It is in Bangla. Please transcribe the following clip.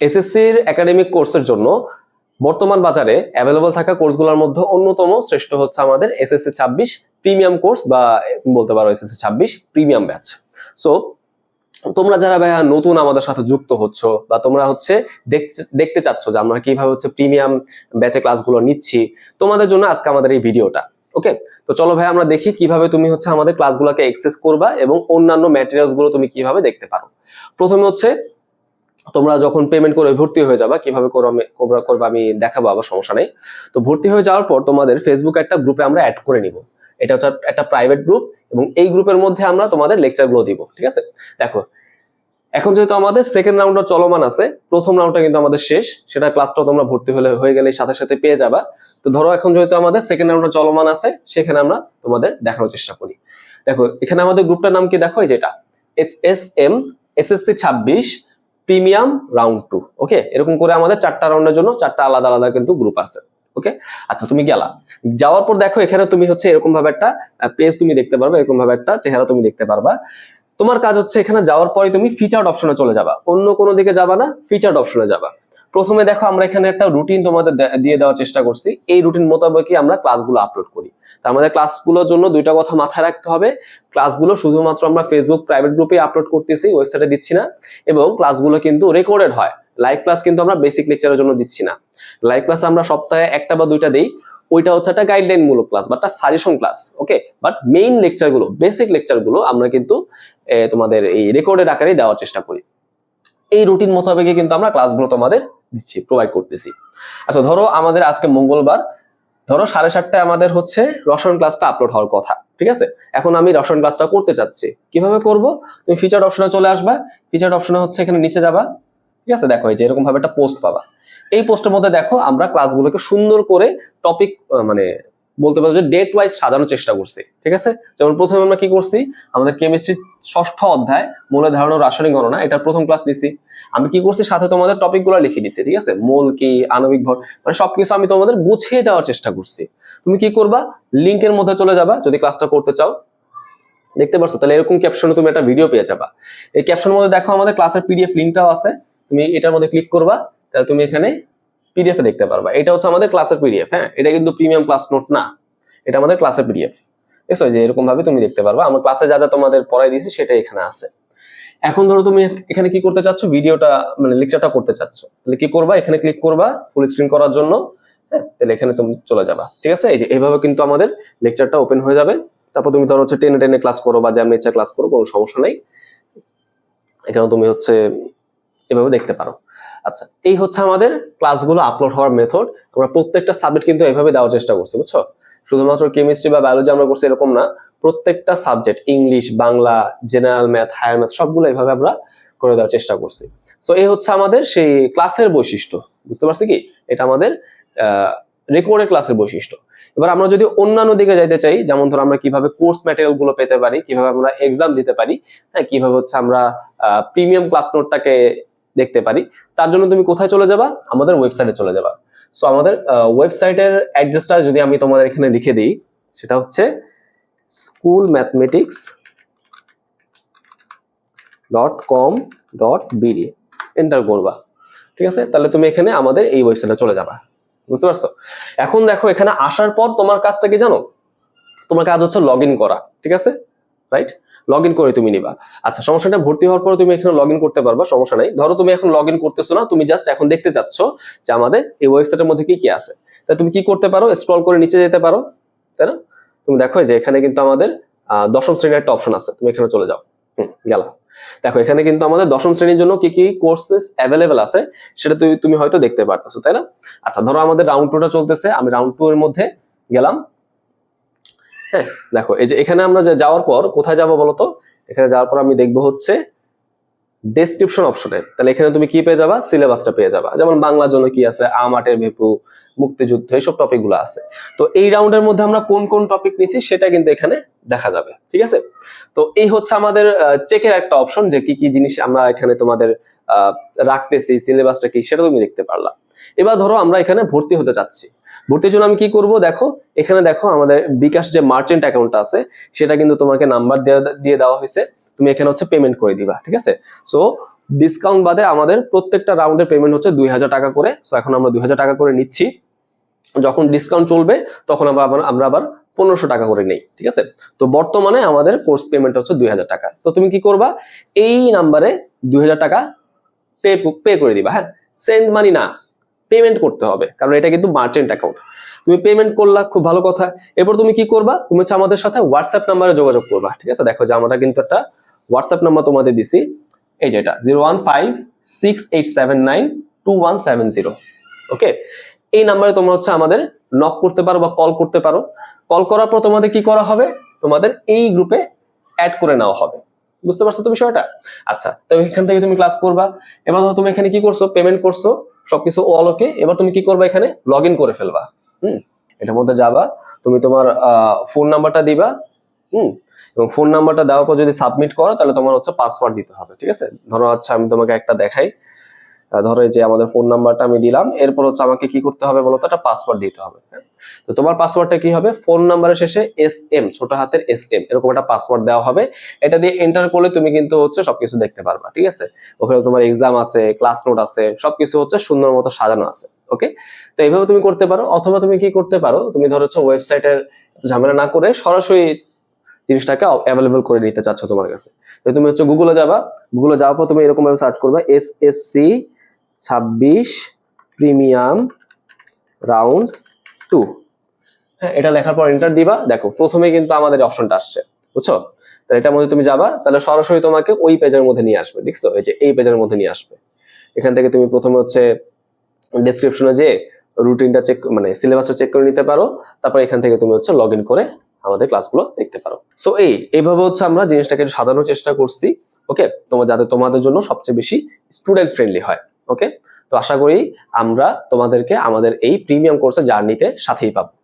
এসএসসির একাডেমিক কোর্সের জন্য বর্তমান বাজারে অ্যাভেলেবল থাকা কোর্সগুলোর মধ্যে অন্যতম শ্রেষ্ঠ হচ্ছে আমাদের এসএসসি ছাব্বিশ প্রিমিয়াম কোর্স বা বলতে পারো এসএসসি ছাব্বিশ প্রিমিয়াম ব্যাচ সো তোমরা যারা ভাইয়া নতুন আমাদের সাথে যুক্ত হচ্ছ বা তোমরা হচ্ছে দেখতে- চাচ্ছ যে আমরা কীভাবে হচ্ছে প্রিমিয়াম ব্যাচে ক্লাসগুলো নিচ্ছি, তোমাদের জন্য আজকে আমাদের এই ভিডিওটা ওকে তো চলো ভাই আমরা দেখি কীভাবে তুমি হচ্ছে আমাদের ক্লাসগুলোকে অ্যাক্সেস করবা এবং অন্যান্য ম্যাটেরিয়ালসগুলো তুমি কীভাবে দেখতে পারো। প্রথমে হচ্ছে তোমরা যখন পেমেন্ট করে ভর্তি হয়ে যাবা, কীভাবে করবে করবে আমি দেখাবো, আবার সমস্যা নেই। তো ভর্তি হয়ে যাওয়ার পর তোমাদের ফেসবুক একটা গ্রুপে আমরা অ্যাড করে নিব। এটা হচ্ছে একটা প্রাইভেট গ্রুপ এবং এই গ্রুপের মধ্যে আমরা তোমাদের লেকচারগুলো দিব, ঠিক আছে? দেখো, এখন যেহেতু আমাদের সেকেন্ড রাউন্ডটা চলমান আছে, প্রথম রাউন্ডটা কিন্তু আমাদের শেষ, সেটা ক্লাসটা তোমরা ভর্তি হলে হয়ে গেলে সাথে সাথে পেয়ে যাবা। তো ধরো এখন যেহেতু আমাদের সেকেন্ড রাউন্ডটা চলমান আছে, সেখানে আমরা তোমাদের দেখানোর চেষ্টা করি। দেখো, এখানে আমাদের গ্রুপটার নাম কি? দেখো যেটা এস এস এম এসএসসি ছাব্বিশ প্রিমিয়াম রাউন্ড টু ওকে এরকম করে আমাদের চারটা রাউন্ডের জন্য চারটা আলাদা আলাদা কিন্তু গ্রুপ আছে ওকে আচ্ছা তুমি গেলা। যাওয়ার পর দেখো, এখানে তুমি হচ্ছে এরকম ভাবে একটা পেজ তুমি দেখতে পারবা, এরকম ভাবে একটা চেহারা তুমি দেখতে পারবা। তোমার কাজ হচ্ছে এখানে যাওয়ার পরে তুমি ফিচার্ড অপশনে চলে যাবা। অন্য কোনো দিকে যাবা না ফিচার্ড অপশনে যাবা। প্রথমে দেখো আমরা এখানে একটা রুটিন তোমাদের দিয়ে দেওয়ার চেষ্টা করছি। এই রুটিন মোতাবেকই আমরা ক্লাসগুলো আপলোড করি। তো আমাদের ক্লাসগুলোর জন্য দুইটা কথা মাথায় রাখতে হবে। ক্লাসগুলো শুধুমাত্র আমরা ফেসবুক প্রাইভেট গ্রুপে আপলোড করতেছি ওয়েবসাইটে দিচ্ছি না। এবং ক্লাসগুলো কিন্তু রেকর্ডেড হয়। লাইভ ক্লাস কিন্তু আমরা বেসিক লেকচারের জন্য দিচ্ছি না। লাইভ ক্লাস আমরা সপ্তাহে একটা বা দুইটা দিই। ওইটা হচ্ছে একটা গাইডলাইন মূলক ক্লাস বা একটা suggestion class okay but main লেকচারগুলো basic লেকচারগুলো আমরা কিন্তু তোমাদের এই রেকর্ডের আকারে দেওয়ার চেষ্টা করি। এই রুটিন মোতাবেকে কিন্তু আমরা ক্লাসগুলো তোমাদের দিচ্ছি প্রোভাইড করতেছি। আচ্ছা ধরো আমাদের আজকে মঙ্গলবার, ধরো সাড়ে সাতটায় আমাদের হচ্ছে রসায়ন ক্লাসটা আপলোড হওয়ার কথা, ঠিক আছে? এখন আমি রসায়ন ক্লাসটা করতে চাচ্ছি। কীভাবে করব? তুমি ফিচার অপশনে চলে আসবা ফিচার অপশনে হচ্ছে এখানে নিচে যাবা, ঠিক আছে? দেখো, এই যে এরকম ভাবে একটা পোস্ট পাবা। এই পোস্টের মধ্যে দেখো, আমরা ক্লাসগুলোকে সুন্দর করে টপিক মানে বলতে পারো যে ডেট ওয়াইজ সাজানোর চেষ্টা করছি, ঠিক আছে? যেমন প্রথমে আমরা কি করছি, আমাদের কেমিস্ট্রি ষষ্ঠ অধ্যায় মূলে ধারণ রাসায়নিক গণনা, এটার প্রথম ক্লাস নিছি। আমি কি করছি, সাথে তোমাদের টপিকগুলো লিখে দিছি, ঠিক আছে? মোল কি, আণবিক ভর মানে সবকিছু আমি তোমাদের গুছিয়ে দেওয়ার চেষ্টা করছি। তুমি কি করবা লিংকের মধ্যে চলে যাবা, যদি ক্লাসটা করতে চাও। দেখতে পাচ্ছ তাহলে এরকম ক্যাপশনে তুমি একটা ভিডিও পেয়ে যাবা। এই ক্যাপশনের মধ্যে দেখো আমাদের ক্লাসের পিডিএফ লিঙ্কটাও আছে। তুমি এটার মধ্যে ক্লিক করবা, তাহলে তুমি এখানে পিডিএফ দেখতে পারবা। এটা হচ্ছে আমাদের ক্লাসের পিডিএফ হ্যাঁ? এটা কিন্তু প্রিমিয়াম ক্লাস নোট না। এটা আমাদের ক্লাসের পিডিএফ বুঝছ যে এরকম ভাবে তুমি দেখতে পারবা। আমার ক্লাসে যা যা তোমাদের পড়াই দিয়েছি সেটা এখানে আছে। এখন ধরো তুমি এখানে কি করতে চাচ্ছ? ভিডিওটা মানে লেকচারটা করতে চাচ্ছ। তাহলে কি করবা? এখানে ক্লিক করবা ফুল স্ক্রিন করার জন্য হ্যাঁ? তাহলে এখানে তুমি চলে যাবা। ঠিক আছে? এই যে এইভাবে কিন্তু আমাদের লেকচারটা ওপেন হয়ে যাবে। তারপর তুমি ধরো হচ্ছে টেনে টেনে ক্লাস করো বা জ্যাম ইচ্ছা ক্লাস করো, কোনো সমস্যা নেই। এখানে তুমি হচ্ছে এভাবে দেখতে পারো। আচ্ছা এই হচ্ছে আমাদের ক্লাসগুলো আপলোড হওয়ার মেথড আমরা প্রত্যেকটা সাবজেক্ট কিন্তু এভাবে দেওয়ার চেষ্টা করছি, বুঝছ? শুধুমাত্র কেমিস্ট্রি বা বায়োলজি আমরা করছি এরকম না। প্রত্যেকটা subject English Bangla general math higher math সবগুলো এইভাবে আমরা করে দেওয়ার চেষ্টা করছি। সো এই হচ্ছে আমাদের সেই ক্লাসের বৈশিষ্ট্য, বুঝতে পারছি কি? এটা আমাদের রেকর্ডেড ক্লাসের বৈশিষ্ট্য। এবার আমরা যদি অন্যান্য দিকে যাইতে চাই, যেমন ধরো আমরা কীভাবে কোর্স ম্যাটেরিয়ালগুলো পেতে পারি, কীভাবে আমরা এক্সাম দিতে পারি হ্যাঁ কীভাবে হচ্ছে আমরা প্রিমিয়াম ক্লাস নোটটাকে দেখতে পারি। তার জন্য তুমি কোথায় চলে যাবা? আমাদের ওয়েবসাইটে চলে যাবা। সো আমাদের ওয়েবসাইটের অ্যাড্রেসটা যদি আমি তোমাদের এখানে লিখে দিই, সেটা হচ্ছে school mathematics dot com dot BD enter করবা। ঠিক আছে? তাহলে তুমি এখানে আমাদের এই ওয়েবসাইটে চলে যাবা। বুঝতে পারছ? এখন দেখো, এখানে আসার পর তোমার কাজটা কি জানো? তোমার কাজ হচ্ছে লগ করা। ঠিক আছে? রাইট লগ ইন করে তুমি নিবা। আচ্ছা সমস্যাটা ভর্তি হওয়ার পরে তুমি এখানে লগ করতে পারবা, সমস্যা নাই। ধরো তুমি এখন লগ করতেছো না, তুমি জাস্ট এখন দেখতে চাচ্ছ যে আমাদের এই ওয়েবসাইটের মধ্যে কি কি আছে। তাই তুমি কি করতে পারো? স্ক্রল করে নিচে যেতে পারো, তাই না? তুমি দেখো যে এখানে কিন্তু আমাদের দশম শ্রেণির একটা অপশন আছে, তুমি এখানে চলে যাও। হুম গেলাম দেখো, এখানে কিন্তু আমাদের দশম শ্রেণির জন্য কি কি কোর্সেস অ্যাভেলেবেল আছে, সেটা তুমি তুমি হয়তো দেখতে পারতেছো, তাই না? আচ্ছা ধরো আমাদের রাউন্ড টুটা চলতেছে, আমি রাউন্ড টু এর মধ্যে গেলাম। হ্যাঁ দেখো, এই যে এখানে আমরা যে যাওয়ার পর কোথায় যাব বলতো এখানে যাওয়ার পর আমি দেখব হচ্ছে ডেসক্রিপশন অপশনে তাহলে এখানে তুমি কি পেয়ে যাবা? সিলেবাসটা পেয়ে যাবা। যেমন বাংলার জন্য কি আছে? আমাটের ভেপু মুক্তিযুদ্ধ, এইসব টপিকগুলো আছে। তো এই রাউন্ডের মধ্যে আমরা কোন কোন টপিক নিছি সেটা কিন্তু এখানে দেখা যাবে, ঠিক আছে? তো এই হচ্ছে আমাদের চেকের একটা অপশন যে কি কি জিনিস আমরা এখানে তোমাদের রাখতেছি সিলেবাসটা কি সেটা তুমি দেখতে পারলা। এবার ধরো আমরা এখানে ভর্তি হতে চাচ্ছি। ভর্তির জন্য আমি কি করব? দেখো, এখানে দেখো আমাদের বিকাশ যে মার্চেন্ট অ্যাকাউন্টটা আছে, সেটা কিন্তু তোমাকে নাম্বার দিয়ে দেওয়া হয়েছে। তুমি এখানে হচ্ছে পেমেন্ট করে দিবা, ঠিক আছে? সো ডিসকাউন্ট বাদে আমাদের প্রত্যেকটা রাউন্ডের পেমেন্ট হচ্ছে দুই হাজার টাকা করে। সো এখন আমরা দুই হাজার টাকা করে নিচ্ছি। যখন ডিসকাউন্ট চলবে, তখন আমরা আবার আমরা আবার পনেরোশো টাকা করে নেই, ঠিক আছে? তো বর্তমানে আমাদের কোর্স পেমেন্ট হচ্ছে দুই হাজার টাকা। তো তুমি কি করবা? এই নাম্বারে দুই হাজার টাকা পে পে করে দিবা হ্যাঁ? সেন্ড মানি না। পেমেন্ট করতে হবে, কারণ এটা কিন্তু মার্চেন্ট অ্যাকাউন্ট তুমি পেমেন্ট করলা, খুব ভালো কথা। এরপর তুমি কি করবা? তুমি হচ্ছে আমাদের সাথে হোয়াটসঅ্যাপ নাম্বারে যোগাযোগ করবা, ঠিক আছে? দেখো যে আমরা কিন্তু একটা হোয়াটসঅ্যাপ নাম্বার তোমাদের দিছি। এই যেটা জিরো ওয়ান জিরো ওকে এই নাম্বারে তোমরা হচ্ছে আমাদের নক করতে পারো বা কল করতে পারো। কল করার পর তোমাদের কি করা হবে? তোমাদের এই গ্রুপে অ্যাড করে নেওয়া হবে। বুঝতে পারছ তো বিষয়টা? আচ্ছা তো এখান থেকে তুমি ক্লাস করবা। এবার ধরো তুমি এখানে কি করছ? পেমেন্ট করছ। সবকিছু অল ওকে এবার তুমি কি করবে এখানে? লগ করে ফেলবা। হুম? এটার মধ্যে যাবা, তুমি তোমার ফোন নাম্বারটা দিবা, হুম? এবং ফোন নাম্বারটা দেওয়ার পর যদি সাবমিট করো, তাহলে তোমার হচ্ছে পাসওয়ার্ড দিতে হবে, ঠিক আছে? ধরো আচ্ছা আমি তোমাকে একটা দেখাই। ধরো যে আমাদের ফোন নাম্বারটা আমি দিলাম, এরপর হচ্ছে আমাকে কি করতে হবে বলতো একটা পাসওয়ার্ড দিতে হবে হ্যাঁ? তো তোমার পাসওয়ার্ডটা কি হবে? ফোন নাম্বারের শেষে এস এম ছোট হাতের এস এম এরকম একটা পাসওয়ার্ড দেওয়া হবে। এটা দিয়ে এন্টার করলে তুমি কিন্তু হচ্ছে সবকিছু দেখতে পারবা, ঠিক আছে? ওখানে তোমার এক্সাম আছে ক্লাস নোট আছে, সবকিছু হচ্ছে সুন্দর মতো সাজানো আছে ওকে তো এইভাবে তুমি করতে পারো, অথবা তুমি কি করতে পারো? তুমি ধরো ওয়েবসাইটের ঝামেলা না করে সরাসরি জিনিসটাকে অ্যাভেলেবল করে নিতে চাচ্ছ তোমার কাছে। তুমি হচ্ছে গুগলে যাবা গুগলে যাওয়ার পর তুমি এরকম ভাবে সার্চ করবে এস এস সি ছাব্বিশ, প্রিমিয়াম, রাউন্ড টু। হ্যাঁ এটা লেখার পর এন্টার দিবা। দেখো, প্রথমে কিন্তু আমাদের অপশনটা আসছে, বুঝছ? তাহলে এটার মধ্যে তুমি যাবা, তাহলে সরাসরি তোমাকে ওই পেজের মধ্যে নিয়ে আসবে, দেখছ? এই যে এই পেজের মধ্যে নিয়ে আসবে। এখান থেকে তুমি প্রথমে হচ্ছে ডেসক্রিপশনে যে রুটিনটা চেক মানে সিলেবাসটা চেক করে নিতে পারো। তারপর এখান থেকে তুমি হচ্ছে লগ করে আমাদের ক্লাসগুলো দেখতে পারো। সো এই, এইভাবে হচ্ছে আমরা জিনিসটাকে সাজানোর চেষ্টা করছি ওকে তোমার, যাতে তোমাদের জন্য সবচেয়ে বেশি স্টুডেন্ট ফ্রেন্ডলি হয়। ওকে তো আশা করি আমরা তোমাদেরকে আমাদের এই প্রিমিয়াম কোর্সে জার্নিতে সাথেই পাবো।